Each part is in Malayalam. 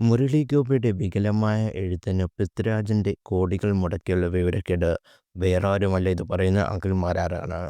മുരളി ഗോപിയുടെ വികലമായ എഴുത്തിന് പൃഥ്വിരാജന്റെ കോടികൾ മുടക്കിയുള്ള വിവരക്കേട് വേറാരുമല്ല ഇത് പറയുന്ന അഖിൽമാരാറാണ്.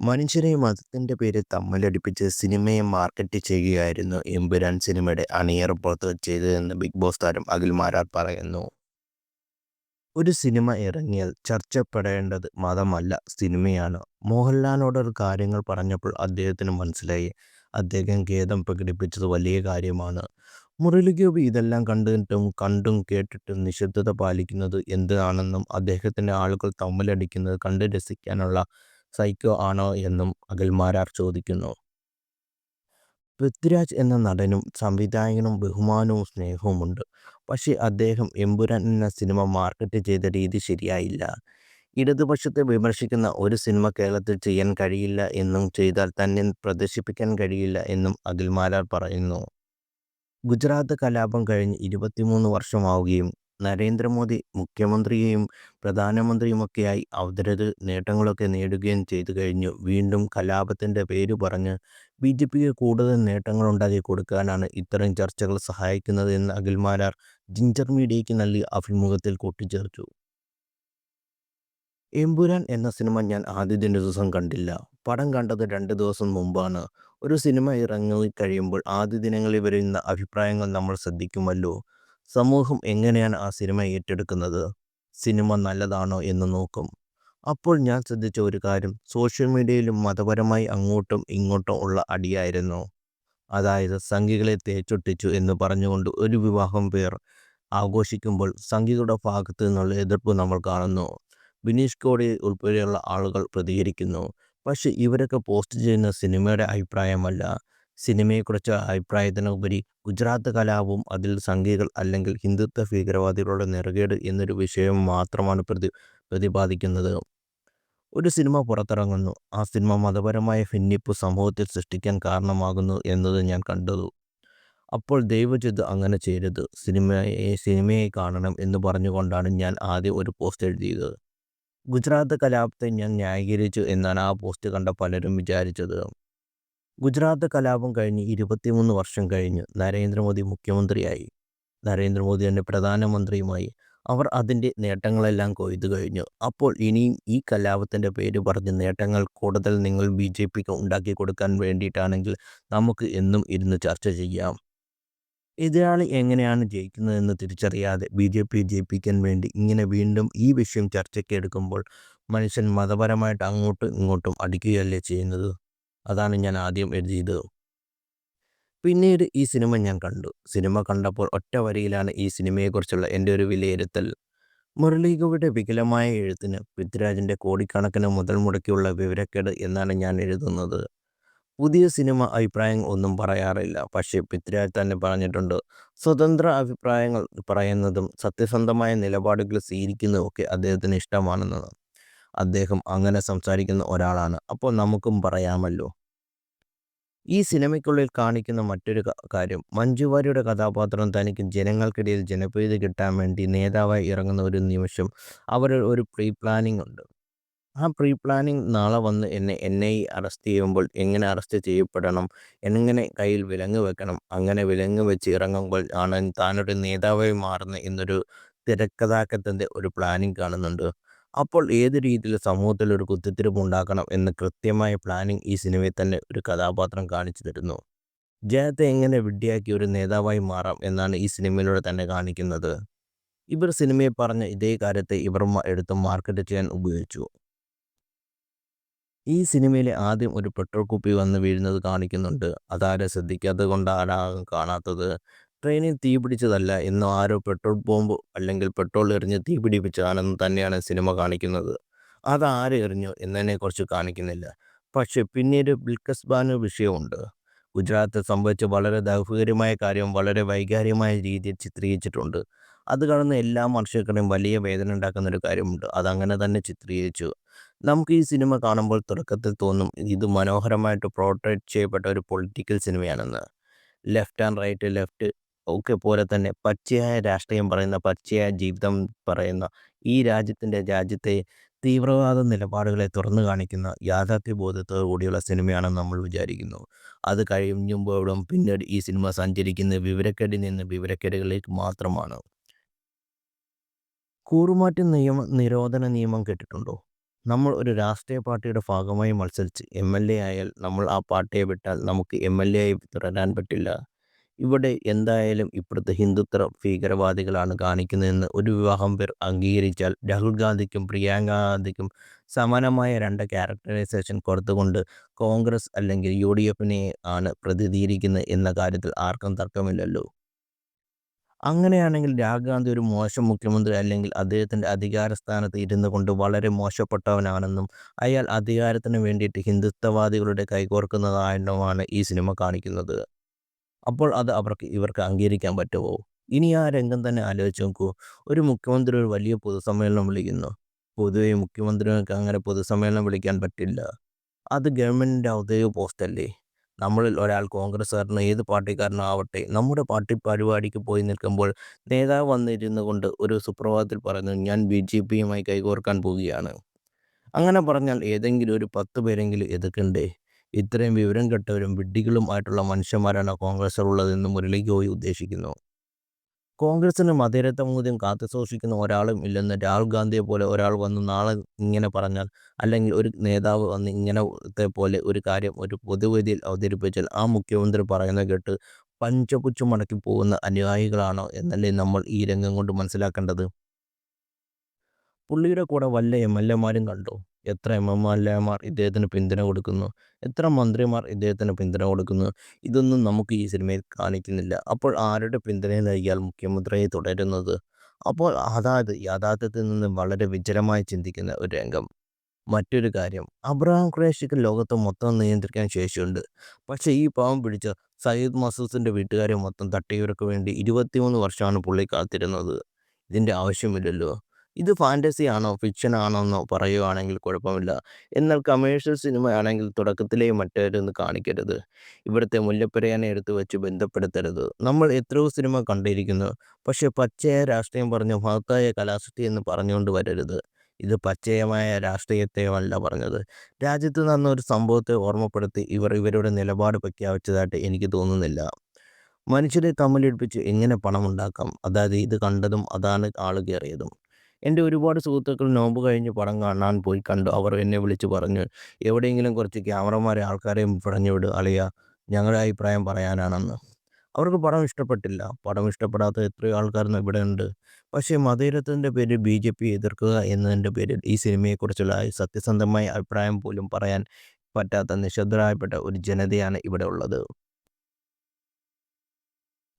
മനുഷ്യരെ മതത്തിന്റെ പേര് തമ്മിലടിപ്പിച്ച് സിനിമയെ മാർക്കറ്റ് ചെയ്യുകയായിരുന്നു എമ്പുരാൻ സിനിമയുടെ അണിയറ പുറത്ത് ചെയ്തതെന്ന് ബിഗ് ബോസ് താരം അഖിൽ മാരാർ പറയുന്നു. ഒരു സിനിമ ഇറങ്ങിയാൽ ചർച്ചപ്പെടേണ്ടത് മതമല്ല സിനിമയാണ്. മോഹൻലാലിനോട് കാര്യങ്ങൾ പറഞ്ഞപ്പോൾ അദ്ദേഹത്തിന് മനസ്സിലായി അദ്ദേഹം ഖേദം പ്രകടിപ്പിച്ചത് വലിയ കാര്യമാണ്. മുരളി ഗോപി ഇതെല്ലാം കണ്ടിട്ടും കണ്ടും കേട്ടിട്ടും നിശബ്ദത പാലിക്കുന്നത് എന്തിനാണെന്നും അദ്ദേഹത്തിന്റെ ആളുകൾ തമ്മിലടിക്കുന്നത് കണ്ട് രസിക്കാനുള്ള സൈക്കോ ആണോ എന്നും അഖിൽമാരാർ ചോദിക്കുന്നു. പൃഥ്വിരാജ് എന്ന നടനും സംവിധായകനും ബഹുമാനവും സ്നേഹവുമുണ്ട്. പക്ഷേ അദ്ദേഹം എമ്പുരാൻ എന്ന സിനിമ മാർക്കറ്റ് ചെയ്ത രീതി ശരിയായില്ല. ഇടതുപക്ഷത്തെ വിമർശിക്കുന്ന ഒരു സിനിമ കേരളത്തിൽ ചെയ്യാൻ കഴിയില്ല എന്നും ചെയ്താൽ തന്നെ പ്രദർശിപ്പിക്കാൻ കഴിയില്ല എന്നും അഖിൽമാരാർ പറയുന്നു. ഗുജറാത്ത് കലാപം കഴിഞ്ഞ് ഇരുപത്തിമൂന്ന് വർഷമാവുകയും നരേന്ദ്രമോദി മുഖ്യമന്ത്രിയും പ്രധാനമന്ത്രിയുമൊക്കെയായി അവതരത് നേട്ടങ്ങളൊക്കെ നേടുകയും ചെയ്തു കഴിഞ്ഞു. വീണ്ടും കലാപത്തിന്റെ പേര് പറഞ്ഞ് ബി ജെ പിക്ക് കൂടുതൽ നേട്ടങ്ങളുണ്ടാക്കി കൊടുക്കാനാണ് ഇത്തരം ചർച്ചകൾ സഹായിക്കുന്നത് എന്ന് അഖിൽമാരാർ ജിഞ്ചർ മീഡിയയ്ക്ക് നൽകിയ അഭിമുഖത്തിൽ കൂട്ടിച്ചേർത്തു. എമ്പുരാൻ എന്ന സിനിമ ഞാൻ ആദ്യ ദിവസം കണ്ടില്ല. പടം കണ്ടത് രണ്ട് ദിവസം മുമ്പാണ്. ഒരു സിനിമ ഇറങ്ങിക്കഴിയുമ്പോൾ ആദ്യ ദിനങ്ങളിൽ വരുന്ന അഭിപ്രായങ്ങൾ നമ്മൾ ശ്രദ്ധിക്കുമല്ലോ. സമൂഹം എങ്ങനെയാണ് ആ സിനിമ ഏറ്റെടുക്കുന്നത്, സിനിമ നല്ലതാണോ എന്ന് നോക്കും. അപ്പോൾ ഞാൻ ശ്രദ്ധിച്ച ഒരു കാര്യം സോഷ്യൽ മീഡിയയിലും മതപരമായി അങ്ങോട്ടും ഇങ്ങോട്ടും ഉള്ള അടിയായിരുന്നു. അതായത് സംഘികളെ തേച്ചൊട്ടിച്ചു എന്ന് പറഞ്ഞുകൊണ്ട് ഒരു വിവാഹം പേർ ആഘോഷിക്കുമ്പോൾ സംഘികളുടെ ഭാഗത്ത് നിന്നുള്ള എതിർപ്പ് നമ്മൾ കാണുന്നു. ബിനീഷ് കോടി ഉൾപ്പെടെയുള്ള ആളുകൾ പ്രതികരിക്കുന്നു. പക്ഷേ ഇവരൊക്കെ പോസ്റ്റ് ചെയ്യുന്ന സിനിമയുടെ അഭിപ്രായമല്ല. സിനിമയെക്കുറിച്ച് അഭിപ്രായത്തിനുപരി ഗുജറാത്ത് കലാപവും അതിൽ സംഘികൾ അല്ലെങ്കിൽ ഹിന്ദുത്വ ഭീകരവാദികളുടെ നെറുകേട് എന്നൊരു വിഷയം മാത്രമാണ് പ്രതി പ്രതിപാദിക്കുന്നത്. ഒരു സിനിമ പുറത്തിറങ്ങുന്നു. ആ സിനിമ മതപരമായ ഭിന്നിപ്പ് സമൂഹത്തിൽ സൃഷ്ടിക്കാൻ കാരണമാകുന്നു എന്നത് ഞാൻ കണ്ടതു അപ്പോൾ ദൈവചിത് അങ്ങനെ ചെയ്യരുത്. സിനിമയെ സിനിമയെ കാണണം എന്ന് പറഞ്ഞുകൊണ്ടാണ് ഞാൻ ആദ്യം ഒരു പോസ്റ്റ് എഴുതിയത്. ഗുജറാത്ത് കലാപത്തെ ഞാൻ ന്യായീകരിച്ചു എന്നാണ് ആ പോസ്റ്റ് കണ്ട പലരും വിചാരിച്ചത്. ഗുജറാത്ത് കലാപം കഴിഞ്ഞ് ഇരുപത്തിമൂന്ന് വർഷം കഴിഞ്ഞ് നരേന്ദ്രമോദി മുഖ്യമന്ത്രിയായി. നരേന്ദ്രമോദി തന്നെ പ്രധാനമന്ത്രിയുമായി. അവർ അതിന്റെ നേട്ടങ്ങളെല്ലാം കൊയ്തു കഴിഞ്ഞു. അപ്പോൾ ഇനിയും ഈ കലാപത്തിന്റെ പേര് പറഞ്ഞ് നേട്ടങ്ങൾ കൂടുതൽ നിങ്ങൾ ബി ജെ പിക്ക് ഉണ്ടാക്കി കൊടുക്കാൻ വേണ്ടിയിട്ടാണെങ്കിൽ നമുക്ക് എന്നും ഇരുന്ന് ചർച്ച ചെയ്യാം. എതിരാളി എങ്ങനെയാണ് ജയിക്കുന്നതെന്ന് തിരിച്ചറിയാതെ ബി ജെ പി ജയിപ്പിക്കാൻ വേണ്ടി ഇങ്ങനെ വീണ്ടും ഈ വിഷയം ചർച്ചയ്ക്ക് എടുക്കുമ്പോൾ മനുഷ്യൻ മതപരമായിട്ട് അങ്ങോട്ടും ഇങ്ങോട്ടും അടിക്കുകയല്ലേ ചെയ്യുന്നത്. അതാണ് ഞാൻ ആദ്യം എഴുതിയത്. പിന്നീട് ഈ സിനിമ ഞാൻ കണ്ടു. സിനിമ കണ്ടപ്പോൾ ഒറ്റ വരിയിലാണ് ഈ സിനിമയെക്കുറിച്ചുള്ള എന്റെ ഒരു വിലയിരുത്തൽ. മുരളീഗോയുടെ വികലമായ എഴുത്തിന് പൃഥ്വിരാജിന്റെ കോടിക്കണക്കിന് മുതൽ മുടക്കിയുള്ള വിവരക്കേട് എന്നാണ് ഞാൻ എഴുതുന്നത്. പുതിയ സിനിമ അഭിപ്രായം ഒന്നും പറയാറില്ല. പക്ഷേ പൃഥ്വിരാജ് തന്നെ പറഞ്ഞിട്ടുണ്ട്. സ്വതന്ത്ര അഭിപ്രായങ്ങൾ പറയുന്നതും സത്യസന്ധമായ നിലപാടുകൾ സ്വീകരിക്കുന്നതും ഒക്കെ അദ്ദേഹത്തിന് ഇഷ്ടമാണെന്നത് അദ്ദേഹം അങ്ങനെ സംസാരിക്കുന്ന ഒരാളാണ്. അപ്പോൾ നമുക്കും പറയാമല്ലോ. ഈ സിനിമയ്ക്കുള്ളിൽ കാണിക്കുന്ന മറ്റൊരു കാര്യം മഞ്ജു വാര്യരുടെ കഥാപാത്രം തനിക്ക് ജനങ്ങൾക്കിടയിൽ ജനപ്രീതി കിട്ടാൻ വേണ്ടി നേതാവായി ഇറങ്ങുന്ന ഒരു നിമിഷം അവർ ഒരു പ്രീ പ്ലാനിംഗ് ഉണ്ട്. ആ പ്രീ പ്ലാനിങ് നാളെ വന്ന് എന്നെ എൻ.ഐ.എ അറസ്റ്റ് ചെയ്യുമ്പോൾ എങ്ങനെ അറസ്റ്റ് ചെയ്യപ്പെടണം, എങ്ങനെ കയ്യിൽ വിലങ്ങ് വെക്കണം, അങ്ങനെ വിലങ്ങ് വെച്ച് ഇറങ്ങുമ്പോൾ ആണ് താനൊരു നേതാവായി മാറുന്ന എന്നൊരു തിരക്കഥാക്കത്തിന്റെ ഒരു പ്ലാനിങ് കാണുന്നുണ്ട്. അപ്പോൾ ഏത് രീതിയിൽ സമൂഹത്തിൽ ഒരു കുത്തിത്തിരിപ്പ് ഉണ്ടാക്കണം എന്ന കൃത്യമായ പ്ലാനിങ് ഈ സിനിമയിൽ തന്നെ ഒരു കഥാപാത്രം കാണിച്ചു തരുന്നു. ജനത്തെ എങ്ങനെ വിഡ്ഢിയാക്കി ഒരു നേതാവായി മാറാം എന്നാണ് ഈ സിനിമയിലൂടെ തന്നെ കാണിക്കുന്നത്. ഇവർ സിനിമയെ പറഞ്ഞ ഇതേ കാര്യത്തെ ഇവർ എടുത്ത് മാർക്കറ്റ് ചെയ്യാൻ ഉപയോഗിച്ചു. ഈ സിനിമയിൽ ആദ്യം ഒരു പെട്രോൾ കുപ്പി വന്ന് വീഴുന്നത് കാണിക്കുന്നുണ്ട്. അതാരും ശ്രദ്ധിക്കാത്തത് കൊണ്ടാരാകും കാണാത്തത്. ട്രെയിനിൽ തീ പിടിച്ചതല്ല എന്നും ആരോ പെട്രോൾ ബോംബ് അല്ലെങ്കിൽ പെട്രോൾ എറിഞ്ഞ് തീ പിടിപ്പിച്ചാണെന്ന് തന്നെയാണ് സിനിമ കാണിക്കുന്നത്. അതാര് എറിഞ്ഞു എന്നതിനെക്കുറിച്ച് കാണിക്കുന്നില്ല. പക്ഷേ പിന്നീട് ബിൽക്കസ് ബാനു വിഷയമുണ്ട്. ഗുജറാത്ത് സംഭവിച്ച വളരെ ദൗഹകരമായ കാര്യം വളരെ വൈകാരികമായ രീതിയിൽ ചിത്രീകരിച്ചിട്ടുണ്ട്. അത് കാണുന്ന എല്ലാ മനുഷ്യർക്കും വലിയ വേദന ഉണ്ടാക്കുന്ന ഒരു കാര്യമുണ്ട്. അതങ്ങനെ തന്നെ ചിത്രീകരിച്ചു. നമുക്ക് ഈ സിനിമ കാണുമ്പോൾ തുടക്കത്തിൽ തോന്നും ഇത് മനോഹരമായിട്ട് പോർട്രേറ്റ് ചെയ്യപ്പെട്ട ഒരു പൊളിറ്റിക്കൽ സിനിമയാണെന്ന്. ലെഫ്റ്റ് ആൻഡ് റൈറ്റ്, ലെഫ്റ്റ് ഒക്കെ പോലെ തന്നെ പച്ചയായ രാഷ്ട്രീയം പറയുന്ന, പച്ചയായ ജീവിതം പറയുന്ന, ഈ രാജ്യത്തിന്റെ രാജ്യത്തെ തീവ്രവാദ നിലപാടുകളെ തുറന്നു കാണിക്കുന്ന യാഥാർത്ഥ്യബോധത്തോടു കൂടിയുള്ള സിനിമയാണെന്ന് നമ്മൾ വിചാരിക്കുന്നു. അത് കഴിയുമ്പോഴും പിന്നീട് ഈ സിനിമ സഞ്ചരിക്കുന്ന വിവരക്കേടിൽ നിന്ന് വിവരക്കേടുകളിലേക്ക് മാത്രമാണ്. കൂറുമാറ്റ നിയമ നിരോധന നിയമം കേട്ടിട്ടുണ്ടോ? നമ്മൾ ഒരു രാഷ്ട്രീയ പാർട്ടിയുടെ ഭാഗമായി മത്സരിച്ച് എം എൽ എ ആയാൽ നമ്മൾ ആ പാർട്ടിയെ വിട്ടാൽ നമുക്ക് എം എൽ എ ആയി തുടരാൻ പറ്റില്ല. ഇവിടെ എന്തായാലും ഇപ്പോഴത്തെ ഹിന്ദുത്വ ഭീകരവാദികളാണ് കാണിക്കുന്നതെന്ന് ഒരു വിവാഹം പേർ അംഗീകരിച്ചാൽ രാഹുൽ ഗാന്ധിക്കും പ്രിയങ്ക ഗാന്ധിക്കും സമാനമായ രണ്ട് ക്യാരക്ടറൈസേഷൻ കൊടുത്തുകൊണ്ട് കോൺഗ്രസ് അല്ലെങ്കിൽ യു ഡി എഫിനെ ആണ് പ്രതിനിധീകരിക്കുന്നത് എന്ന കാര്യത്തിൽ ആർക്കും തർക്കമില്ലല്ലോ. അങ്ങനെയാണെങ്കിൽ രാഹുൽ ഗാന്ധി ഒരു മോശം മുഖ്യമന്ത്രി അല്ലെങ്കിൽ അദ്ദേഹത്തിന്റെ അധികാര സ്ഥാനത്ത് ഇരുന്നു കൊണ്ട് വളരെ മോശപ്പെട്ടവനാണെന്നും അയാൾ അധികാരത്തിന് വേണ്ടിയിട്ട് ഹിന്ദുത്വവാദികളുടെ കൈകോർക്കുന്നതായിട്ടുമാണ് ഈ സിനിമ കാണിക്കുന്നത്. അപ്പോൾ അത് അവർക്ക് ഇവർക്ക് അംഗീകരിക്കാൻ പറ്റുമോ? ഇനി ആ രംഗം തന്നെ ആലോചിച്ച് നോക്കൂ. ഒരു മുഖ്യമന്ത്രി ഒരു വലിയ പൊതുസമ്മേളനം വിളിക്കുന്നു. പൊതുവെ മുഖ്യമന്ത്രികൾക്ക് അങ്ങനെ പൊതുസമ്മേളനം വിളിക്കാൻ പറ്റില്ല. അത് ഗവൺമെന്റിന്റെ ഔദ്യോഗിക പോസ്റ്റല്ലേ. നമ്മളിൽ ഒരാൾ കോൺഗ്രസ്സുകാരനോ ഏത് പാർട്ടിക്കാരനോ ആവട്ടെ നമ്മുടെ പാർട്ടി പരിപാടിക്ക് പോയി നിൽക്കുമ്പോൾ നേതാവ് വന്നിരുന്നു കൊണ്ട് ഒരു സുപ്രഭാതത്തിൽ പറയുന്നു ഞാൻ ബി ജെ പിയുമായി കൈകോർക്കാൻ പോവുകയാണ്. അങ്ങനെ പറഞ്ഞാൽ ഏതെങ്കിലും ഒരു പത്ത് പേരെങ്കിലും എതിർക്കണ്ടേ? ഇത്രയും വിവരം കെട്ടവരും വിഡ്ഢികളും ആയിട്ടുള്ള മനുഷ്യന്മാരാണ് കോൺഗ്രസ്സിലുള്ളതെന്ന് മുരളി പോയി ഉദ്ദേശിക്കുന്നു. കോൺഗ്രസ്സിന് കാത്തു സൂക്ഷിക്കുന്ന ഒരാളും ഇല്ലെന്ന് രാഹുൽ ഗാന്ധിയെ പോലെ ഒരാൾ വന്ന് നാളെ ഇങ്ങനെ പറഞ്ഞാൽ അല്ലെങ്കിൽ ഒരു നേതാവ് വന്ന് ഇങ്ങനത്തെ പോലെ ഒരു കാര്യം ഒരു പൊതുവേദിയിൽ അവതരിപ്പിച്ചാൽ ആ മുഖ്യമന്ത്രി പറയുന്ന കേട്ട് പഞ്ചപുച്ഛം മടക്കി പോകുന്ന അനുയായികളാണോ എന്നല്ലേ നമ്മൾ ഈ രംഗം കൊണ്ട് മനസ്സിലാക്കേണ്ടത്. പുള്ളിയുടെ കൂടെ വല്ല എം എൽ എമാരും കണ്ടോ? എത്ര എം എം എൽ എമാർ ഇദ്ദേഹത്തിന് പിന്തുണ കൊടുക്കുന്നു. എത്ര മന്ത്രിമാർ ഇദ്ദേഹത്തിന് പിന്തുണ കൊടുക്കുന്നു. ഇതൊന്നും നമുക്ക് ഈ സിനിമയിൽ കാണിക്കുന്നില്ല. അപ്പോൾ ആരുടെ പിന്തുണ നൽകിയാൽ മുഖ്യമന്ത്രിയെ തുടരുന്നത്? അപ്പോൾ അതായത് യാഥാർത്ഥ്യത്തിൽ നിന്ന് വളരെ വിചലമായി ചിന്തിക്കുന്ന ഒരു രംഗം. മറ്റൊരു കാര്യം അബ്രഹാം ക്രേഷിക്ക് ലോകത്തെ മൊത്തം നിയന്ത്രിക്കാൻ ശേഷിയുണ്ട്. പക്ഷേ ഈ പാവം പിടിച്ച സയ്യിദ് മസൂസിന്റെ വീട്ടുകാരെ മൊത്തം തട്ടിയവർക്ക് വേണ്ടി ഇരുപത്തിമൂന്ന് വർഷമാണ് പുള്ളി കാത്തിരുന്നത്. ഇതിന്റെ ആവശ്യമില്ലല്ലോ. ഇത് ഫാന്റസി ആണോ ഫിക്ഷൻ ആണോ എന്നോ പറയുകയാണെങ്കിൽ കുഴപ്പമില്ല. എന്നാൽ കമേഴ്ഷ്യൽ സിനിമയാണെങ്കിൽ തുടക്കത്തിലേ മറ്റേതൊന്ന് കാണിക്കരുത്. ഇവിടുത്തെ മുല്ലപ്പെരയാനെ എടുത്തു വെച്ച് ബന്ധപ്പെടുത്തരുത്. നമ്മൾ എത്രയോ സിനിമ കണ്ടിരിക്കുന്നു. പക്ഷേ പച്ചയായ രാഷ്ട്രീയം പറഞ്ഞ് മഹത്തായ കലാസൃഷ്ടി എന്ന് പറഞ്ഞുകൊണ്ട് വരരുത്. ഇത് പച്ചയമായ രാഷ്ട്രീയത്തെയുമല്ല പറഞ്ഞത്. രാജ്യത്ത് നടന്ന ഒരു സംഭവത്തെ ഓർമ്മപ്പെടുത്തി ഇവർ ഇവരുടെ നിലപാട് പ്രഖ്യാപിച്ചതായിട്ട് എനിക്ക് തോന്നുന്നില്ല. മനുഷ്യരെ തമ്മിലിടിപ്പിച്ച് എങ്ങനെ പണമുണ്ടാക്കാം. അതായത് ഇത് കണ്ടതും അതാണ് ആൾ കേറിയതും. എന്റെ ഒരുപാട് സുഹൃത്തുക്കൾ നോമ്പ് കഴിഞ്ഞ് പടം കാണാൻ പോയി കണ്ടു. അവർ എന്നെ വിളിച്ച് പറഞ്ഞു എവിടെയെങ്കിലും കുറച്ച് ക്യാമറമാരെ ആൾക്കാരെയും പറഞ്ഞു വിട് അളിയ ഞങ്ങളുടെ അഭിപ്രായം പറയാനാണെന്ന്. അവർക്ക് പടം ഇഷ്ടപ്പെട്ടില്ല. പടം ഇഷ്ടപ്പെടാത്ത എത്രയോ ആൾക്കാർ ഇവിടെയുണ്ട്. പക്ഷേ മതേതരത്വത്തിന്റെ പേരിൽ പി എതിർക്കുക എന്നതിന്റെ പേരിൽ ഈ സിനിമയെക്കുറിച്ചുള്ള സത്യസന്ധമായ അഭിപ്രായം പോലും പറയാൻ പറ്റാത്ത നിശബ്ദരായപ്പെട്ട ഒരു ജനതയാണ് ഇവിടെ ഉള്ളത്.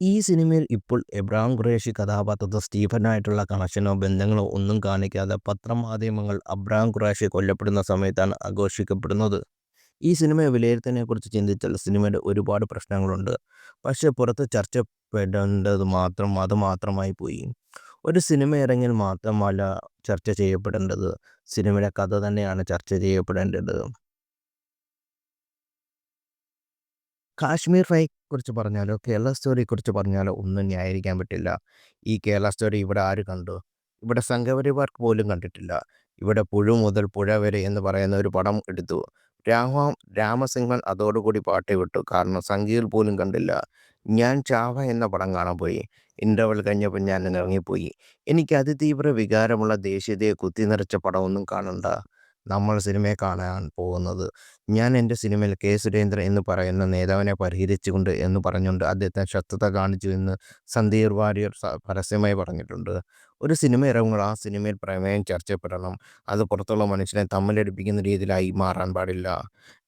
ഈ സിനിമയിൽ ഇപ്പോൾ എബ്രാം ഖുറേഷി കഥാപാത്രത്തെ സ്റ്റീഫനായിട്ടുള്ള കണക്ഷനോ ബന്ധങ്ങളോ ഒന്നും കാണിക്കാതെ പത്രമാധ്യമങ്ങൾ അബ്രാം ഖുറേഷി കൊല്ലപ്പെടുന്ന സമയത്താണ് ആഘോഷിക്കപ്പെടുന്നത്. ഈ സിനിമ വിലയിരുത്തലിനെക്കുറിച്ച് ചിന്തിച്ചാൽ സിനിമയുടെ ഒരുപാട് പ്രശ്നങ്ങളുണ്ട്. പക്ഷേ പുറത്ത് ചർച്ചപ്പെടേണ്ടത് മാത്രം അത് മാത്രമായി പോയി. ഒരു സിനിമ ഇറങ്ങിയാൽ മാത്രമല്ല ചർച്ച ചെയ്യപ്പെടേണ്ടത്. സിനിമയുടെ കഥ തന്നെയാണ് ചർച്ച ചെയ്യപ്പെടേണ്ടത്. കാശ്മീർ ഫൈക്കുറിച്ച് പറഞ്ഞാലോ കേരള സ്റ്റോറിയെക്കുറിച്ച് പറഞ്ഞാലോ ഒന്നും ന്യായീകരിക്കാൻ പറ്റില്ല. ഈ കേരള സ്റ്റോറി ഇവിടെ ആര് കണ്ടു? ഇവിടെ സംഘപരിവാർക്ക് പോലും കണ്ടിട്ടില്ല. ഇവിടെ പുഴു മുതൽ പുഴ വരെ എന്ന് പറയുന്ന ഒരു പടം എടുത്തു. രാമ രാമസിംഹൻ അതോടുകൂടി പാട്ട് വിട്ടു. കാരണം സംഖ്യയിൽ പോലും കണ്ടില്ല. ഞാൻ ചാവ എന്ന പടം കാണാൻ പോയി. ഇന്റർവൽ കഴിഞ്ഞപ്പോൾ ഞാൻ ഇറങ്ങിപ്പോയി. എനിക്ക് അതിതീവ്ര വികാരമുള്ള ദേശീയതയെ കുത്തി നിറച്ച പടമൊന്നും കാണണ്ട. നമ്മൾ സിനിമയെ കാണാൻ പോകുന്നത് ഞാൻ എന്റെ സിനിമയിൽ കെ. സുരേന്ദ്രൻ എന്ന് പറയുന്ന നേതാവിനെ പരിഹരിച്ചുകൊണ്ട് എന്ന് പറഞ്ഞുകൊണ്ട് അദ്ദേഹത്തെ ശത്രുത കാണിച്ചു എന്ന് സന്ദീർ വാര്യർ പരസ്യമായി പറഞ്ഞിട്ടുണ്ട്. ഒരു സിനിമ ഇറങ്ങുമ്പോൾ ആ സിനിമയിൽ പ്രമേയം ചർച്ചപ്പെടണം. അത് പുറത്തുള്ള മനുഷ്യനെ തമ്മിലടിപ്പിക്കുന്ന രീതിയിലായി മാറാൻ പാടില്ല.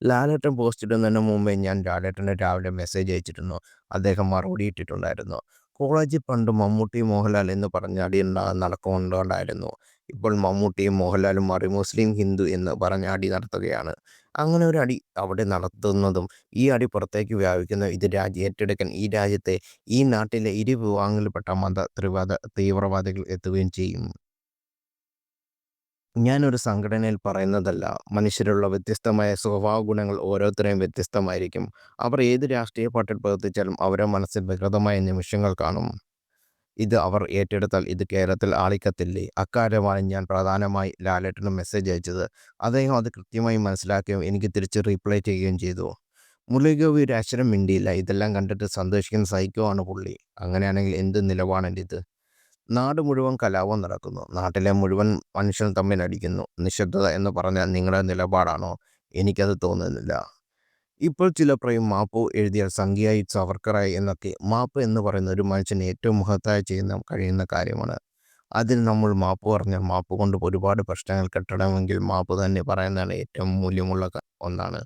ലാലേട്ടൻ പോസ്റ്റ് ഇടുന്നതിന് മുമ്പേ ഞാൻ ലാലേട്ടന്റെ രാവിലെ മെസ്സേജ് അയച്ചിരുന്നു. അദ്ദേഹം മറുപടി ഇട്ടിട്ടുണ്ടായിരുന്നു. കോളേജിൽ പണ്ട് മമ്മൂട്ടി മോഹൻലാൽ എന്ന് പറഞ്ഞ അടി നടക്കുന്നുണ്ടായിരുന്നു. ഇപ്പോൾ മമ്മൂട്ടിയും മോഹൻലാലും മാറി മുസ്ലിം ഹിന്ദു എന്ന് പറഞ്ഞ് അടി നടത്തുകയാണ്. അങ്ങനെ ഒരു അടി അവിടെ നടത്തുന്നതും ഈ അടി പുറത്തേക്ക് വ്യാപിക്കുന്നതും ഇത് രാജ്യം ഏറ്റെടുക്കാൻ ഈ രാജ്യത്തെ ഈ നാട്ടിലെ ഇരു വിഭാഗങ്ങളിൽപ്പെട്ട മത ത്രിവാദ തീവ്രവാദികൾ എത്തുകയും ചെയ്യും. ഞാനൊരു സംഘടനയിൽ പറയുന്നതല്ല. മനുഷ്യരുള്ള വ്യത്യസ്തമായ സ്വഭാവ ഗുണങ്ങൾ ഓരോരുത്തരെയും വ്യത്യസ്തമായിരിക്കും. അവർ ഏത് രാഷ്ട്രീയ പാർട്ടിയിൽ പ്രവർത്തിച്ചാലും അവരുടെ മനസ്സിൽ വികൃതമായ നിമിഷങ്ങൾ കാണും. ഇത് അവർ ഏറ്റെടുത്താൽ ഇത് കേരളത്തിൽ ആളിക്കത്തില്ലേ? അക്കാര്യമാണ് ഞാൻ പ്രധാനമായി ലാലേട്ടന് മെസ്സേജ് അയച്ചത്. അദ്ദേഹം അത് കൃത്യമായി മനസ്സിലാക്കുകയും എനിക്ക് തിരിച്ച് റീപ്ലൈ ചെയ്യുകയും ചെയ്തു. മുരളിഗോപി ഒരു അക്ഷരം മിണ്ടിയില്ല. ഇതെല്ലാം കണ്ടിട്ട് സന്തോഷിക്കുന്ന സൈക്കോ ആണ് പുള്ളി. അങ്ങനെയാണെങ്കിൽ എന്ത് നിലപാടാണ് ഇത് നാട് മുഴുവൻ കലാപം നടക്കുന്നു. നാട്ടിലെ മുഴുവൻ മനുഷ്യൻ തമ്മിൽ അടിക്കുന്നു. നിശബ്ദത എന്ന് പറഞ്ഞാൽ നിങ്ങളുടെ നിലപാടാണോ? എനിക്കത് തോന്നുന്നില്ല. ഇപ്പോൾ ചില പറയും മാപ്പ് എഴുതിയാൽ സംഖ്യയായി സവർക്കറായി എന്നൊക്കെ മാപ്പ് എന്ന് പറയുന്ന ഒരു മനുഷ്യന് ഏറ്റവും മഹത്തായി ചെയ്യുന്ന കഴിയുന്ന കാര്യമാണ്. അതിൽ നമ്മൾ മാപ്പ് പറഞ്ഞാൽ മാപ്പ് കൊണ്ട് ഒരുപാട് പ്രശ്നങ്ങൾ കെട്ടണമെങ്കിൽ മാപ്പ് തന്നെ പറയുന്നതാണ് ഏറ്റവും മൂല്യമുള്ള ഒന്നാണ്.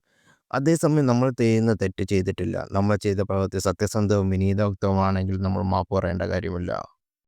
അതേസമയം നമ്മൾ ചെയ്യുന്ന തെറ്റ് ചെയ്തിട്ടില്ല. നമ്മൾ ചെയ്ത പ്രവൃത്തി സത്യസന്ധവും വിനീതോക്തവുമാണെങ്കിൽ നമ്മൾ മാപ്പ് പറയേണ്ട കാര്യമില്ല.